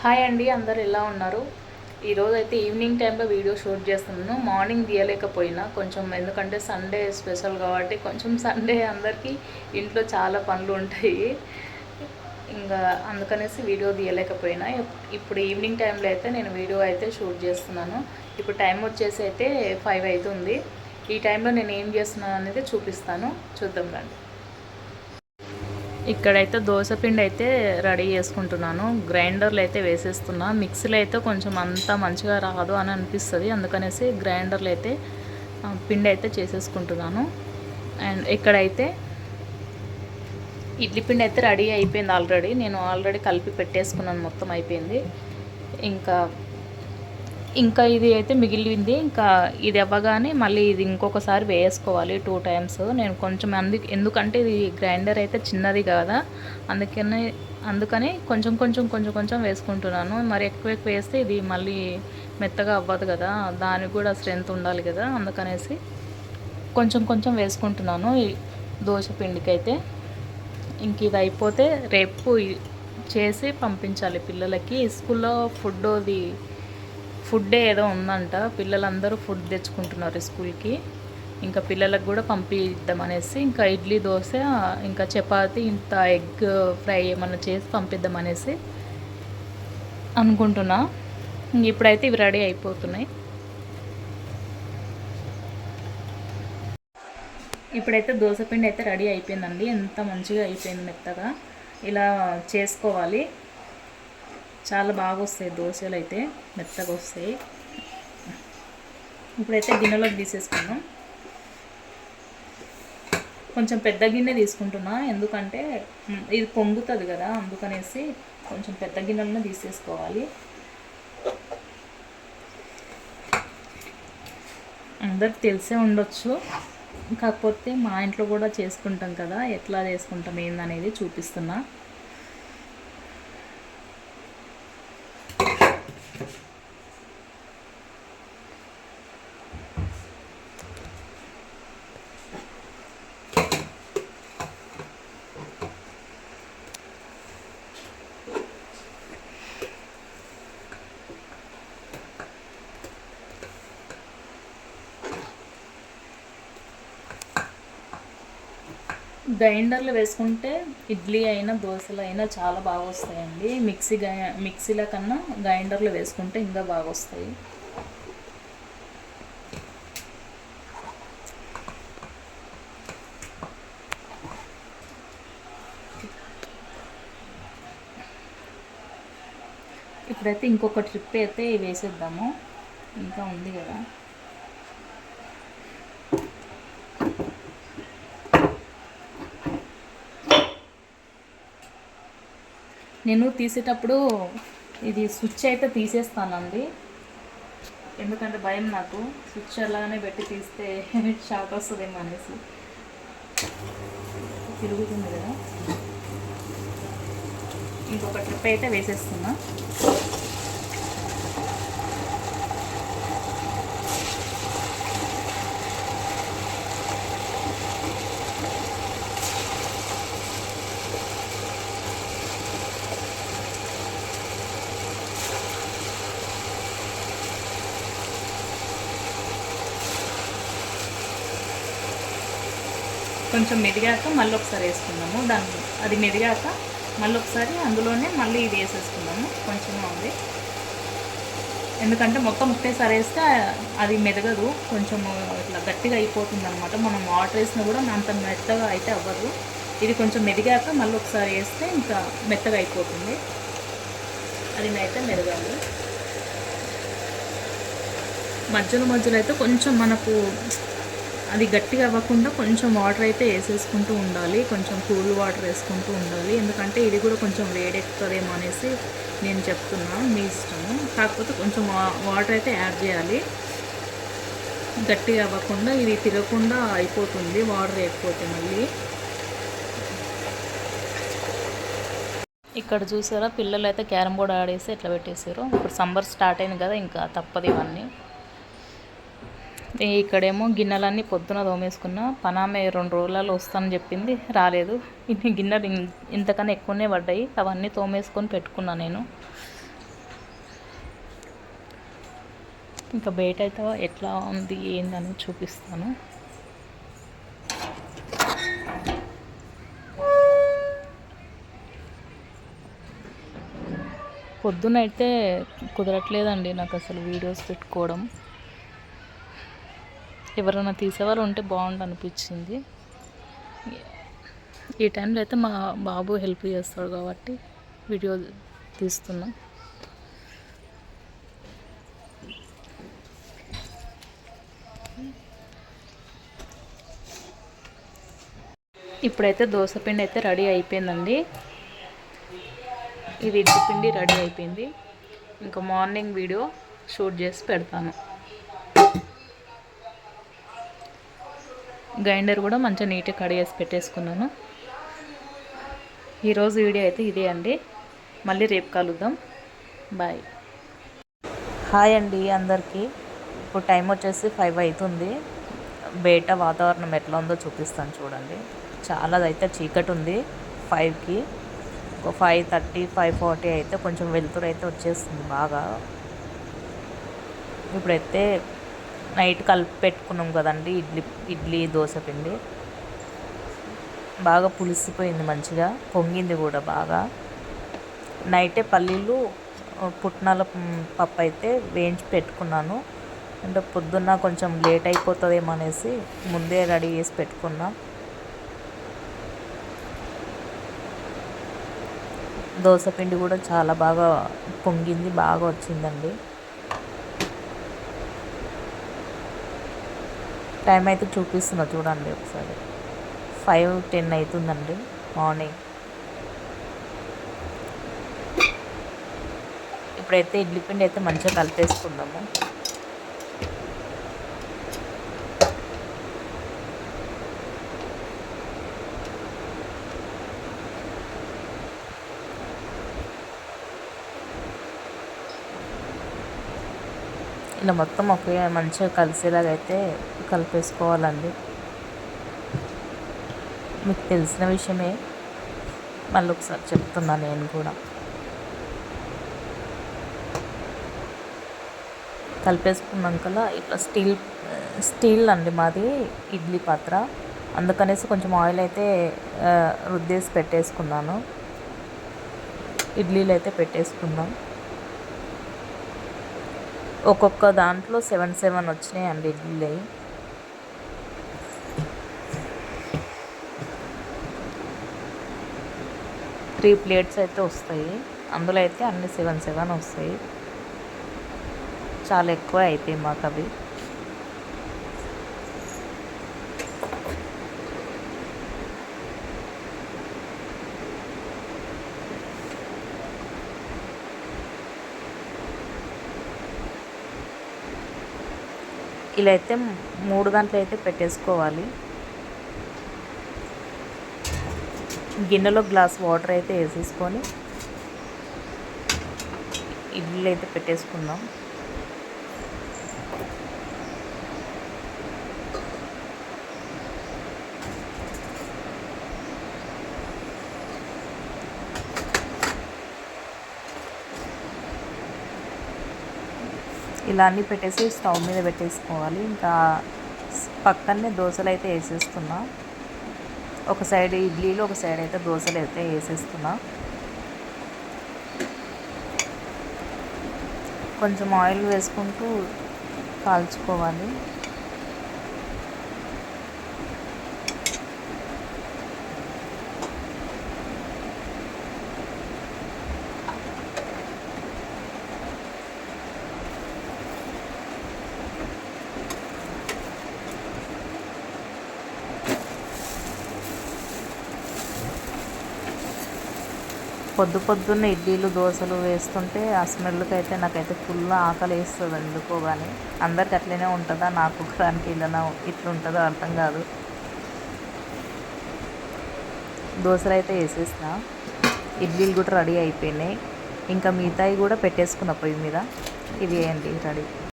Hi అండి అందరు ఎలా ఉన్నారు? ఈరోజు అయితే ఈవినింగ్ టైంలో వీడియో షూట్ చేస్తున్నాను. మార్నింగ్ తీయలేకపోయినా కొంచెం ఎందుకంటే సండే స్పెషల్ కాబట్టి కొంచెం సండే అందరికీ ఇంట్లో చాలా పనులు ఉంటాయి. ఇంకా అందుకనేసి వీడియో తీయలేకపోయినా. ఇప్పుడు ఈవినింగ్ టైంలో అయితే నేను వీడియో అయితే షూట్ చేస్తున్నాను. ఇప్పుడు టైం వచ్చేసి అయితే ఫైవ్ అవుతుంది. ఈ టైంలో నేను ఏం చేస్తున్నాను అనేది చూపిస్తాను. చూద్దాం రండి. ఇక్కడైతే దోశ పిండి అయితే రెడీ చేసుకుంటున్నాను. గ్రైండర్లు అయితే వేసేస్తున్నా. మిక్సీలో అయితే కొంచెం అంత మంచిగా రాదు అని అనిపిస్తుంది. అందుకనేసి గ్రైండర్లు అయితే పిండి అయితే చేసేసుకుంటున్నాను. అండ్ ఇక్కడైతే ఇడ్లీ పిండి అయితే రెడీ అయిపోయింది ఆల్రెడీ. నేను ఆల్రెడీ కలిపి పెట్టేసుకున్నాను. మొత్తం అయిపోయింది. ఇంకా ఇంకా ఇది అయితే మిగిలింది. ఇంకా ఇది అవ్వగానే మళ్ళీ ఇది ఇంకొకసారి వేసుకోవాలి టూ టైమ్స్. నేను కొంచెం అందు ఎందుకంటే ఇది గ్రైండర్ అయితే చిన్నది కదా. అందుకని అందుకని కొంచెం కొంచెం కొంచెం కొంచెం వేసుకుంటున్నాను. మరి ఎక్కువ ఎక్కువ వేస్తే ఇది మళ్ళీ మెత్తగా అవ్వదు కదా. దానికి కూడా స్ట్రెంత్ ఉండాలి కదా. అందుకనేసి కొంచెం కొంచెం వేసుకుంటున్నాను ఈ దోశ పిండికి అయితే ఇంక ఇది అయిపోతే రేపు చేసి పంపించాలి పిల్లలకి. స్కూల్లో ఫుడ్ అది ఫుడ్ ఏదో ఉందంట. పిల్లలందరూ ఫుడ్ తెచ్చుకుంటున్నారు స్కూల్కి. ఇంకా పిల్లలకు కూడా పంపిద్దాం అనేసి ఇంకా ఇడ్లీ దోశ ఇంకా చపాతి ఇంత ఎగ్ ఫ్రై ఏమన్నా చేసి పంపిద్దాం అనేసి అనుకుంటున్నా. ఇప్పుడైతే ఇవి రెడీ అయిపోతున్నాయి. ఇప్పుడైతే దోశ పిండి అయితే రెడీ అయిపోయిందండి. ఎంత మంచిగా అయిపోయింది మెత్తగా. ఇలా చేసుకోవాలి. చాలా బాగా వస్తాయి దోశలు అయితే మెత్తగా వస్తాయి ఇప్పుడైతే గిన్నెలోకి తీసేసుకున్నాం కొంచెం పెద్ద గిన్నె తీసుకుంటున్నా ఎందుకంటే ఇది పొంగుతుంది కదా అందుకనేసి కొంచెం పెద్ద గిన్నెలను తీసేసుకోవాలి. అందరికి తెలిసే ఉండొచ్చు కాకపోతే మా ఇంట్లో కూడా చేసుకుంటాం కదా ఎట్లా చేసుకుంటాం ఏందనేది చూపిస్తున్నా. గ్రైండర్లో వేసుకుంటే ఇడ్లీ అయినా దోశలు అయినా చాలా బాగా వస్తాయండి. మిక్సీ మిక్సీల కన్నా గ్రైండర్లో వేసుకుంటే ఇంకా బాగా వస్తాయి. ఇప్పుడైతే ఇంకొక ట్రిప్ అయితే వేసేద్దాము. ఇంకా ఉంది కదా. నేను తీసేటప్పుడు ఇది స్విచ్ అయితే తీసేస్తానండి. ఎందుకంటే భయం నాకు. స్విచ్ అలానే పెట్టి తీస్తే షాక్ వస్తుందేమో అనేసి. తిరుగుతుంది కదా. ఇంకొక ట్రిప్ అయితే వేసేస్తున్నా. కొంచెం మెదిగాక మళ్ళీ ఒకసారి వేసుకుందాము. దాని అది మెదిగాక మళ్ళీ ఒకసారి అందులోనే మళ్ళీ ఇది వేసేసుకుందాము. కొంచెం ఉంది. ఎందుకంటే మొత్తం ఒకటేసారి వేస్తే అది మెదగదు. కొంచెం ఇట్లా గట్టిగా అయిపోతుంది అనమాట మనం వాటర్ వేసినా కూడా అంత మెత్తగా అయితే అవ్వదు. ఇది కొంచెం మెదిగాక మళ్ళీ ఒకసారి వేస్తే ఇంకా మెత్తగా అయిపోతుంది. అది అయితే మెదగాలి. మధ్యలో మధ్యలో అయితే కొంచెం మనకు అది గట్టిగా అవ్వకుండా కొంచెం వాటర్ అయితే వేసేసుకుంటూ ఉండాలి. కొంచెం కూల్ వాటర్ వేసుకుంటూ ఉండాలి. ఎందుకంటే ఇది కూడా కొంచెం వేడెక్కుతుందేమో అనేసి నేను చెప్తున్నా. మీ ఇష్టము. కాకపోతే కొంచెం వాటర్ అయితే యాడ్ చేయాలి. గట్టిగా అవ్వకుండా ఇది తిరగకుండా అయిపోతుంది. వాటర్ వేయకపోతే మళ్ళీ. ఇక్కడ చూసారా? పిల్లలు అయితే క్యారమ్ బోర్డ్ ఆడేసి ఎట్లా పెట్టేసారు. ఇప్పుడు సమ్మర్ స్టార్ట్ అయింది కదా ఇంకా తప్పదు ఇవన్నీ. ఇక్కడేమో గిన్నెలన్నీ పొద్దున తోమేసుకున్న పనామే రెండు రోజులలో వస్తానని చెప్పింది రాలేదు. ఇన్ని గిన్నెలు ఇంతకన్నా ఎక్కువనే పడ్డాయి అవన్నీ తోమేసుకొని పెట్టుకున్నా నేను. ఇంకా బయట అయితే ఎట్లా ఉంది ఏందని చూపిస్తాను. పొద్దున అయితే కుదరట్లేదండి నాకు అసలు వీడియోస్ పెట్టుకోవడం. ఎవరైనా తీసేవాళ్ళు ఉంటే బాగుండు అనిపించింది ఈ టైంలో అయితే మా బాబు హెల్ప్ చేస్తాడు కాబట్టి వీడియో తీస్తున్నా. ఇప్పుడైతే దోశ పిండి అయితే రెడీ అయిపోయిందండి. ఇది ఇడ్లీ పిండి రెడీ అయిపోయింది. ఇంకా మార్నింగ్ వీడియో షూట్ చేసి పెడతాను. గ్రైండర్ కూడా మంచిగా నీట్గా కడిగేసి పెట్టేసుకున్నాను. ఈరోజు వీడియో అయితే ఇదే అండి. మళ్ళీ రేపు కలుద్దాం. బాయ్. హాయ్ అండి అందరికీ. ఇప్పుడు టైం వచ్చేసి ఫైవ్ అవుతుంది. బయట వాతావరణం ఎట్లా ఉందో చూపిస్తాను చూడండి. చాలా అయితే చీకటి ఉంది ఫైవ్కి. ఒక ఫైవ్ థర్టీ ఫైవ్ ఫార్టీ అయితే కొంచెం వెలుతురు అయితే వచ్చేస్తుంది బాగా. ఇప్పుడైతే నైట్ కలిపి పెట్టుకున్నాం కదండి ఇడ్లీ ఇడ్లీ దోశ పిండి. బాగా పులిసిపోయింది మంచిగా పొంగింది కూడా బాగా. నైటే పల్లీలు పుట్నాల పప్పు అయితే వేయించి పెట్టుకున్నాను. అంటే పొద్దున్న కొంచెం లేట్ అయిపోతుందేమో అనేసి ముందే రెడీ చేసి పెట్టుకున్నా. దోశ పిండి కూడా చాలా బాగా పొంగింది బాగా వచ్చిందండి. టైం అయితే చూపిస్తున్నా చూడండి ఒకసారి. ఫైవ్ టెన్ అవుతుందండి మార్నింగ్. ఇప్పుడైతే ఇడ్లీ పిండి అయితే మంచిగా కలిపేసుకుందాము. ఇట్లా మొత్తం ఒకే మంచిగా కలిసేలాగా అయితే కలిపేసుకోవాలండి. మీకు తెలిసిన విషయమే. మళ్ళీ ఒకసారి చెప్తున్నా నేను కూడా. కలిపేసుకున్నాకలా ఇట్లా స్టీల్ స్టీల్ అండి మాది ఇడ్లీ పాత్ర. అందుకనేసి కొంచెం ఆయిల్ అయితే రుద్దేసి పెట్టేసుకున్నాను. ఇడ్లీలు అయితే పెట్టేసుకుందాం ఒక్కొక్క దాంట్లో సెవెన్ సెవెన్ వచ్చినాయి అండి ఇడ్లీ. త్రీ ప్లేట్స్ అయితే వస్తాయి. అందులో అయితే అన్ని సెవెన్ సెవెన్ వస్తాయి. చాలా ఎక్కువ అయిపోయి మాకు అవి. ఇలా అయితే మూడు గంటలు అయితే పెట్టేసుకోవాలి. గిన్నెలో గ్లాస్ వాటర్ అయితే వేసేసుకొని ఇడ్లీ అయితే పెట్టేసుకుందాం. ఇలా అన్నీ పెట్టేసి స్టవ్ మీద పెట్టేసుకోవాలి. ఇంకా పక్కనే దోశలు అయితే వేసేస్తున్నా. ఒక సైడ్ ఇడ్లీలు ఒక సైడ్ అయితే దోశలు అయితే వేసేస్తున్నా. కొంచెం ఆయిల్ వేసుకుంటూ కాల్చుకోవాలి. పొద్దు పొద్దున్న ఇడ్లీలు దోశలు వేస్తుంటే ఆ స్మెల్కి అయితే నాకైతే ఫుల్ ఆకలి వేస్తుంది ఎందుకో కానీ అందరికి అట్లనే ఉంటుందా? నాకు దానికి ఇలా ఇట్లుంటుందో అర్థం కాదు. దోశలు అయితే వేసేసిన. ఇడ్లీలు కూడా రెడీ అయిపోయినాయి. ఇంకా మిగతాయి కూడా పెట్టేసుకున్న పొయ్యి మీద. ఇవి వేయండి రెడీ.